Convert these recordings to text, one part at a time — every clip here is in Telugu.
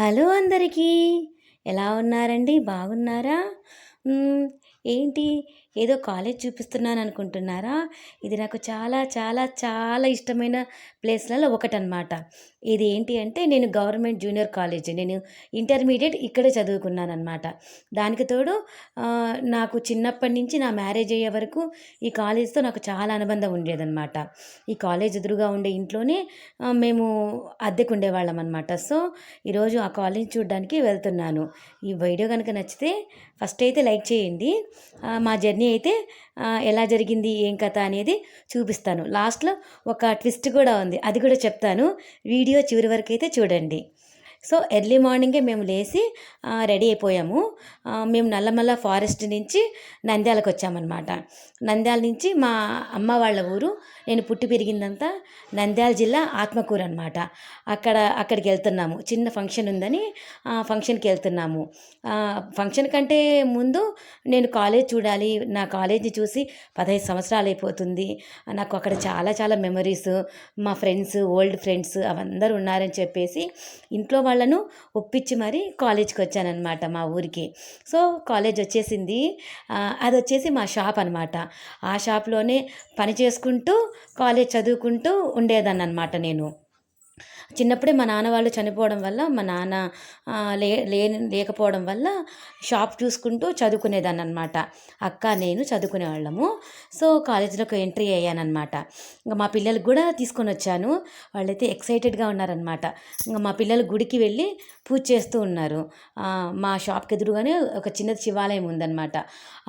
హలో అందరికీ. ఎలా ఉన్నారండి? బాగున్నారా? ఏంటి? ఏదో కాలేజ్ చూపిస్తున్నాను అనుకుంటున్నారా ఇది నాకు చాలా చాలా చాలా ఇష్టమైన ప్లేస్లలో ఒకటనమాట ఇది ఏంటి అంటే నేను గవర్నమెంట్ జూనియర్ కాలేజ్ నేను ఇంటర్మీడియట్ ఇక్కడే చదువుకున్నాను అనమాట దానికి తోడు నాకు చిన్నప్పటి నుంచి నా మ్యారేజ్ అయ్యే వరకు ఈ కాలేజ్తో నాకు చాలా అనుబంధం ఉండేదన్నమాట. ఈ కాలేజ్ ఎదురుగా ఉండే ఇంట్లోనే మేము అద్దెకు ఉండేవాళ్ళం అనమాట సో ఈరోజు ఆ కాలేజ్ చూడడానికి వెళ్తున్నాను. ఈ వీడియో కనుక నచ్చితే ఫస్ట్ అయితే లైక్ చేయండి. మా జర్నీ అయితే ఎలా జరిగింది ఏం కథ అనేది చూపిస్తాను. లాస్ట్లో ఒక ట్విస్ట్ కూడా ఉంది. అది కూడా చెప్తాను. వీడియో చివరి వరకు అయితే చూడండి. సో ఎర్లీ మార్నింగే మేము లేచి రెడీ అయిపోయాము. మేము నల్లమల్ల ఫారెస్ట్ నుంచి నంద్యాలకు వచ్చామన్నమాట. నంద్యాల నుంచి మా అమ్మ వాళ్ళ ఊరు నేను పుట్టి పెరిగిందంతా నంద్యాల జిల్లా ఆత్మకూరు అనమాట అక్కడ అక్కడికి వెళ్తున్నాము. చిన్న ఫంక్షన్ ఉందని ఫంక్షన్కి వెళ్తున్నాము. ఫంక్షన్ కంటే ముందు నేను కాలేజ్ చూడాలి నా కాలేజీ చూసి పదహైదు సంవత్సరాలు అయిపోతుంది. నాకు అక్కడ చాలా చాలా మెమరీస్ మా ఫ్రెండ్స్ ఓల్డ్ ఫ్రెండ్స్ అవందరూ ఉన్నారని చెప్పేసి ఇంట్లో వాళ్ళను ఒప్పించి మరీ కాలేజ్కి వచ్చానమాట మా ఊరికి. సో కాలేజ్ వచ్చేసింది. అది వచ్చేసి మా షాప్ అనమాట ఆ షాప్లోనే పని చేసుకుంటూ కాలేజ్ చదువుకుంటూ ఉండేదాన్ని అనమాట నేను. చిన్నప్పుడే మా నాన్న వాళ్ళు చనిపోవడం వల్ల మా నాన్న లే లే లేకపోవడం వల్ల షాప్ చూసుకుంటూ చదువుకునేదాన్ని అనమాట అక్క నేను చదువుకునేవాళ్ళము. సో కాలేజీలోకి ఎంట్రీ అయ్యానమాట ఇంకా మా పిల్లలకు కూడా తీసుకొని వచ్చాను వాళ్ళైతే ఎక్సైటెడ్గా ఉన్నారనమాట. ఇంకా మా పిల్లలు గుడికి వెళ్ళి పూజ చేస్తూ ఉన్నారు. మా షాప్కి ఎదురుగానే ఒక చిన్న శివాలయం ఉందన్నమాట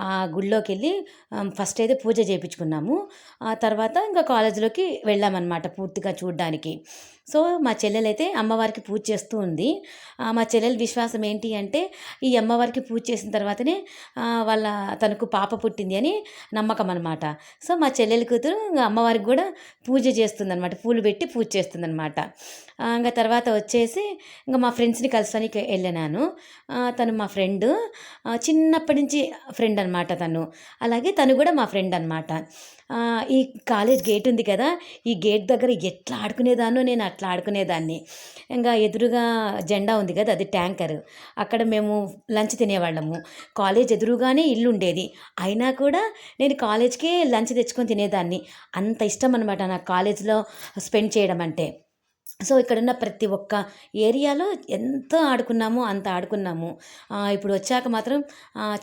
ఆ గుడిలోకి వెళ్ళి ఫస్ట్ అయితే పూజ చేయించుకున్నాము ఆ తర్వాత ఇంకా కాలేజీలోకి వెళ్ళామన్నమాట పూర్తిగా చూడడానికి. సో మా చెల్లెలైతే అమ్మవారికి పూజ చేస్తూ ఉంది. మా చెల్లెల విశ్వాసం ఏంటి అంటే ఈ అమ్మవారికి పూజ చేసిన తర్వాతనే వాళ్ళ తనకు పాప పుట్టింది అని నమ్మకం అనమాట సో మా చెల్లెల కూతురు ఇంకా అమ్మవారికి కూడా పూజ చేస్తుందనమాట పూలు పెట్టి పూజ చేస్తుందనమాట ఇంకా తర్వాత వచ్చేసి ఇంకా మా ఫ్రెండ్స్ని కలిసానికి వెళ్ళినాను. తను మా ఫ్రెండ్. చిన్నప్పటి నుంచి ఫ్రెండ్ అనమాట తను. అలాగే తను కూడా మా ఫ్రెండ్ అనమాట ఈ కాలేజ్ గేట్ ఉంది కదా ఈ గేట్ దగ్గర ఎట్లా ఆడుకునేదాన్నో నేను అట్లా ఆడుకునేదాన్ని. ఇంకా ఎదురుగా జెండా ఉంది కదా అది ట్యాంకర్. అక్కడ మేము లంచ్ తినేవాళ్ళము. కాలేజ్ ఎదురుగానే ఇల్లు ఉండేది. అయినా కూడా నేను కాలేజ్కే లంచ్ తెచ్చుకొని తినేదాన్ని. అంత ఇష్టం అనమాట నాకు కాలేజ్లో స్పెండ్ చేయడం అంటే. సో ఇక్కడున్న ప్రతి ఒక్క ఏరియాలో ఎంత ఆడుకున్నామో అంత ఆడుకున్నాము. ఇప్పుడు వచ్చాక మాత్రం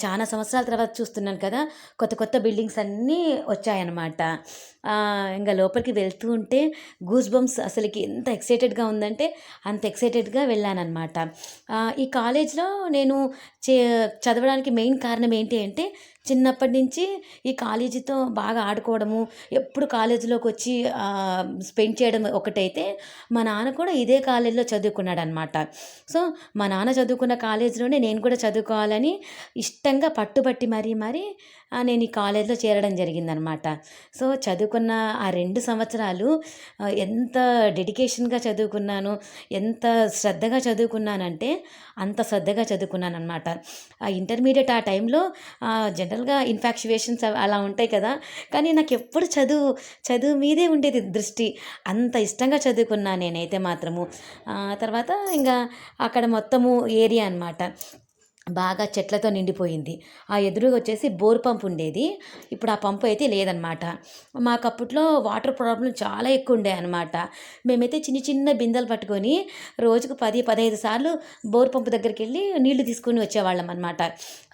చాలా సంవత్సరాల తర్వాత చూస్తున్నాను కదా కొత్త కొత్త బిల్డింగ్స్ అన్నీ వచ్చాయన్నమాట. ఇంకా లోపలికి వెళ్తూ ఉంటే గూస్ బంప్స్ అసలుకి ఎంత ఎక్సైటెడ్గా ఉందంటే అంత ఎక్సైటెడ్గా వెళ్ళానమాట ఈ కాలేజ్లో నేను చే చదవడానికి మెయిన్ కారణం ఏంటి అంటే చిన్నప్పటి నుంచి ఈ కాలేజీతో బాగా ఆడుకోవడము ఎప్పుడు కాలేజీలోకి వచ్చి స్పెండ్ చేయడం ఒకటైతే మా నాన్న కూడా ఇదే కాలేజీలో చదువుకున్నాడు అనమాట సో మా నాన్న చదువుకున్న కాలేజీలోనే నేను కూడా చదువుకోవాలని ఇష్టంగా పట్టుబట్టి మరీ మరీ నేను ఈ కాలేజీలో చేరడం జరిగిందనమాట. సో చదువుకున్న ఆ రెండు సంవత్సరాలు ఎంత డెడికేషన్గా చదువుకున్నాను ఎంత శ్రద్ధగా చదువుకున్నానంటే అంత శ్రద్ధగా చదువుకున్నాను అనమాట ఆ ఇంటర్మీడియట్ ఆ టైంలో జనరల్ జనరల్గా ఇన్ఫాక్చువేషన్స్ అలా ఉంటాయి కదా. కానీ నాకు ఎప్పుడు చదువు చదువు మీదే ఉండేది దృష్టి. అంత ఇష్టంగా చదువుకున్నా నేనైతే మాత్రము. తర్వాత ఇంకా అక్కడ మొత్తము ఏరియా అనమాట బాగా చెట్లతో నిండిపోయింది. ఆ ఎదురుగా వచ్చేసి బోర్ పంప్ ఉండేది. ఇప్పుడు ఆ పంపు అయితే లేదనమాట మాకు అప్పట్లో వాటర్ ప్రాబ్లం చాలా ఎక్కువ ఉండే అనమాట మేమైతే చిన్న చిన్న బిందెలు పట్టుకొని రోజుకు పది పదహైదు సార్లు బోర్ పంపు దగ్గరికి వెళ్ళి నీళ్ళు తీసుకొని వచ్చేవాళ్ళం అనమాట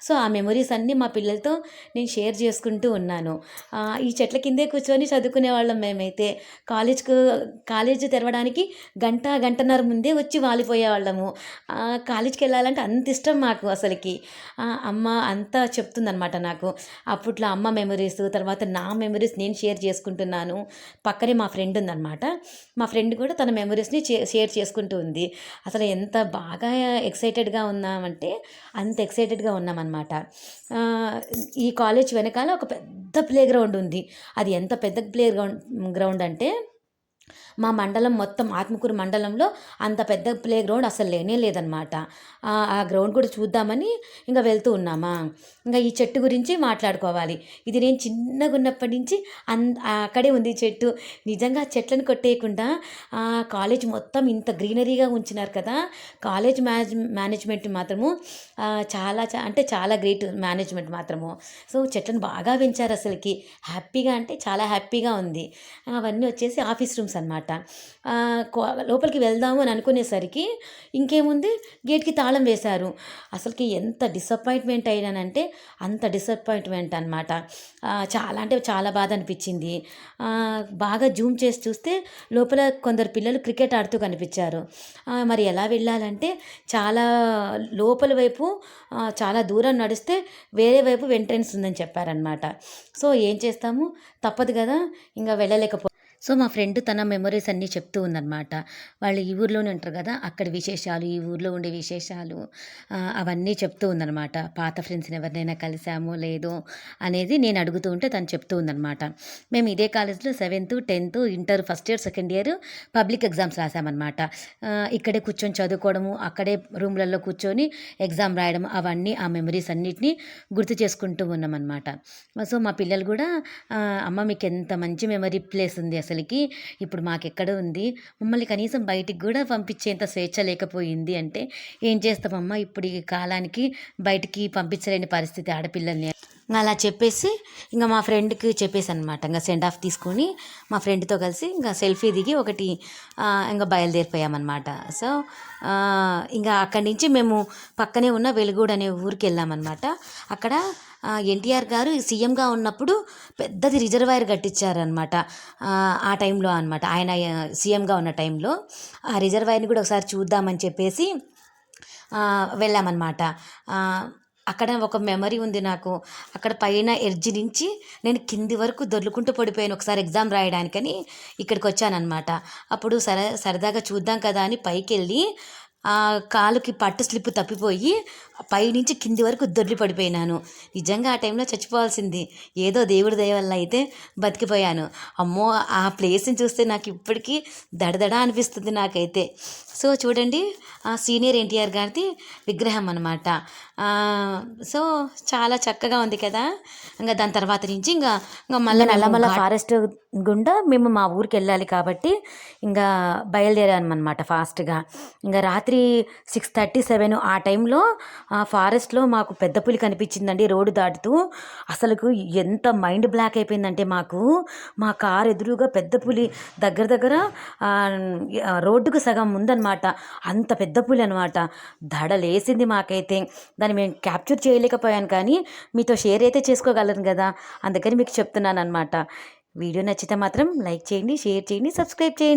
సో ఆ మెమొరీస్ అన్నీ మా పిల్లలతో నేను షేర్ చేసుకుంటూ ఉన్నాను. ఈ చెట్ల కిందే కూర్చొని చదువుకునే వాళ్ళం మేమైతే. కాలేజ్కు కాలేజ్ తెరవడానికి గంట గంటన్నర ముందే వచ్చి వాలిపోయేవాళ్ళము. కాలేజ్కి వెళ్ళాలంటే అంత ఇష్టం మాకు అసలుకి. అమ్మ అంతా చెప్తుందనమాట నాకు. అప్పట్లో అమ్మ మెమరీస్ తర్వాత నా మెమరీస్ నేను షేర్ చేసుకుంటున్నాను. పక్కనే మా ఫ్రెండ్ ఉందనమాట మా ఫ్రెండ్ కూడా తన మెమరీస్ని షేర్ చేసుకుంటూ ఉంది. అసలు ఎంత బాగా ఎక్సైటెడ్గా ఉన్నామంటే అంత ఎక్సైటెడ్గా ఉన్నామన్నమాట. ఈ కాలేజ్ వెనకాల ఒక పెద్ద ప్లే గ్రౌండ్ ఉంది. అది ఎంత పెద్ద ప్లే గ్రౌండ్ గ్రౌండ్ అంటే మా మండలం మొత్తం ఆత్మకూరు మండలంలో అంత పెద్ద ప్లే గ్రౌండ్ అసలు లేనే లేదనమాట ఆ- గ్రౌండ్ కూడా చూద్దామని ఇంకా వెళ్తూ ఉన్నామా? ఇంకా ఈ చెట్టు గురించి మాట్లాడుకోవాలి. ఇది నేను చిన్నగా ఉన్నప్పటి నుంచి అన్ అక్కడే ఉంది చెట్టు. నిజంగా చెట్లను కొట్టేయకుండా ఆ కాలేజ్ మొత్తం ఇంత గ్రీనరీగా ఉంచినారు కదా. కాలేజ్ మేనేజ్ మేనేజ్మెంట్ మాత్రము చాలా అంటే చాలా గ్రేట్ మేనేజ్మెంట్ మాత్రము. సో చెట్లను బాగా పెంచారు అసలుకి. హ్యాపీగా అంటే చాలా హ్యాపీగా ఉంది. అవన్నీ వచ్చేసి ఆఫీస్ రూమ్స్ అనమాట లోపలికి వెళ్దాము అని అనుకునేసరికి ఇంకేముంది? గేట్కి తాళం వేశారు. అసలుకి ఎంత డిసప్పాయింట్మెంట్ అయినానంటే అంత డిసప్పాయింట్మెంట్ అనమాట చాలా అంటే చాలా బాధ అనిపించింది. బాగా జూమ్ చేసి చూస్తే లోపల కొందరు పిల్లలు క్రికెట్ ఆడుతూ కనిపించారు. మరి ఎలా వెళ్ళాలంటే చాలా లోపల వైపు చాలా దూరం నడిస్తే వేరే వైపు ఎంట్రెన్స్ ఉందని చెప్పారనమాట సో ఏం చేస్తాము? తప్పదు కదా ఇంకా వెళ్ళలేకపో సో మా ఫ్రెండ్ తన మెమరీస్ అన్నీ చెప్తూ ఉందన్నమాట. వాళ్ళు ఈ ఊర్లోనే ఉంటారు కదా అక్కడ విశేషాలు ఈ ఊర్లో ఉండే విశేషాలు అవన్నీ చెప్తూ ఉందన్నమాట. పాత ఫ్రెండ్స్ని ఎవరినైనా కలిసామో లేదో అనేది నేను అడుగుతూ ఉంటే తను చెప్తూ ఉందన్నమాట. మేము ఇదే కాలేజ్లో seventh tenth inter first year second year public exams రాసామన్నమాట. ఇక్కడే కూర్చొని చదువుకోవడము అక్కడే రూమ్లలో కూర్చొని ఎగ్జామ్ రాయడం అవన్నీ ఆ మెమరీస్ అన్నిటినీ గుర్తు చేసుకుంటూ ఉన్నామన్నమాట. సో మా పిల్లలు కూడా అమ్మ మీకు ఎంత మంచి మెమరీ ప్లేస్ ఉంది అసలు. అసలుకి ఇప్పుడు మాకెక్కడ ఉంది? మమ్మల్ని కనీసం బయటికి కూడా పంపించేంత స్వేచ్ఛ లేకపోయింది అంటే ఏం చేస్తామమ్మా? ఇప్పుడు ఈ కాలానికి బయటికి పంపించలేని పరిస్థితి ఆడపిల్లల్ని. అలా చెప్పేసి ఇంకా మా ఫ్రెండ్కి చెప్పేసి అనమాట ఇంకా సెండ్ ఆఫ్ తీసుకొని మా ఫ్రెండ్తో కలిసి ఇంకా సెల్ఫీ దిగి ఒకటి ఇంకా బయలుదేరిపోయామన్నమాట. సో ఇంకా అక్కడి నుంచి మేము పక్కనే ఉన్న వెలుగూడు అనే ఊరికి వెళ్ళామన్నమాట అక్కడ ఎన్టీఆర్ గారు సీఎంగా ఉన్నప్పుడు పెద్దది రిజర్వాయర్ కట్టించారనమాట ఆ టైంలో అనమాట ఆయన సీఎంగా ఉన్న టైంలో ఆ రిజర్వాయర్ని కూడా ఒకసారి చూద్దామని చెప్పేసి వెళ్ళామన్నమాట. అక్కడ ఒక మెమరీ ఉంది నాకు. అక్కడ పైన ఎడ్జ్ నుంచి నేను కింది వరకు దొర్లుకుంటూ పడిపోయాను ఒకసారి ఎగ్జామ్ రాయడానికని ఇక్కడికి వచ్చానమాట అప్పుడు సర సరదాగా చూద్దాం కదా అని పైకి వెళ్ళి కాలుకి పట్టు స్లిప్ తప్పిపోయి పైనుంచి కింది వరకు దొర్లి పడిపోయినాను. నిజంగా ఆ టైంలో చచ్చిపోవాల్సింది. ఏదో దేవుడి దయ వల్ల అయితే బతికిపోయాను. అమ్మో ఆ ప్లేస్ని చూస్తే నాకు ఇప్పటికీ దడదడ అనిపిస్తుంది నాకైతే. సో చూడండి ఆ సీనియర్ ఎన్టీఆర్ గారిది విగ్రహం అనమాట సో చాలా చక్కగా ఉంది కదా. ఇంకా దాని తర్వాత నుంచి ఇంకా ఇంకా మళ్ళీ నల్లమల్ల ఫారెస్ట్ గుండా మేము మా ఊరికి వెళ్ళాలి కాబట్టి ఇంకా బయలుదేరామన్నమాట ఫాస్ట్గా. ఇంకా రాత్రి సిక్స్ థర్టీ సెవెన్ ఆ టైంలో ఆ ఫారెస్ట్లో మాకు పెద్ద పులి కనిపించిందండి రోడ్డు దాటుతూ. అసలుకు ఎంత మైండ్ బ్లాక్ అయిపోయిందంటే మాకు మా కారు ఎదురుగా పెద్ద పులి దగ్గర దగ్గర రోడ్డుకు సగం ఉందన్నమాట అంత పెద్ద పులి అనమాట దడలేసింది మాకైతే. దాన్ని మేము క్యాప్చర్ చేయలేకపోయాను కానీ మీతో షేర్ అయితే చేసుకోగలను కదా. అందుకని మీకు చెప్తున్నాను అనమాట వీడియో నచ్చితే మాత్రం లైక్ చేయండి షేర్ చేయండి సబ్స్క్రైబ్ చేయండి.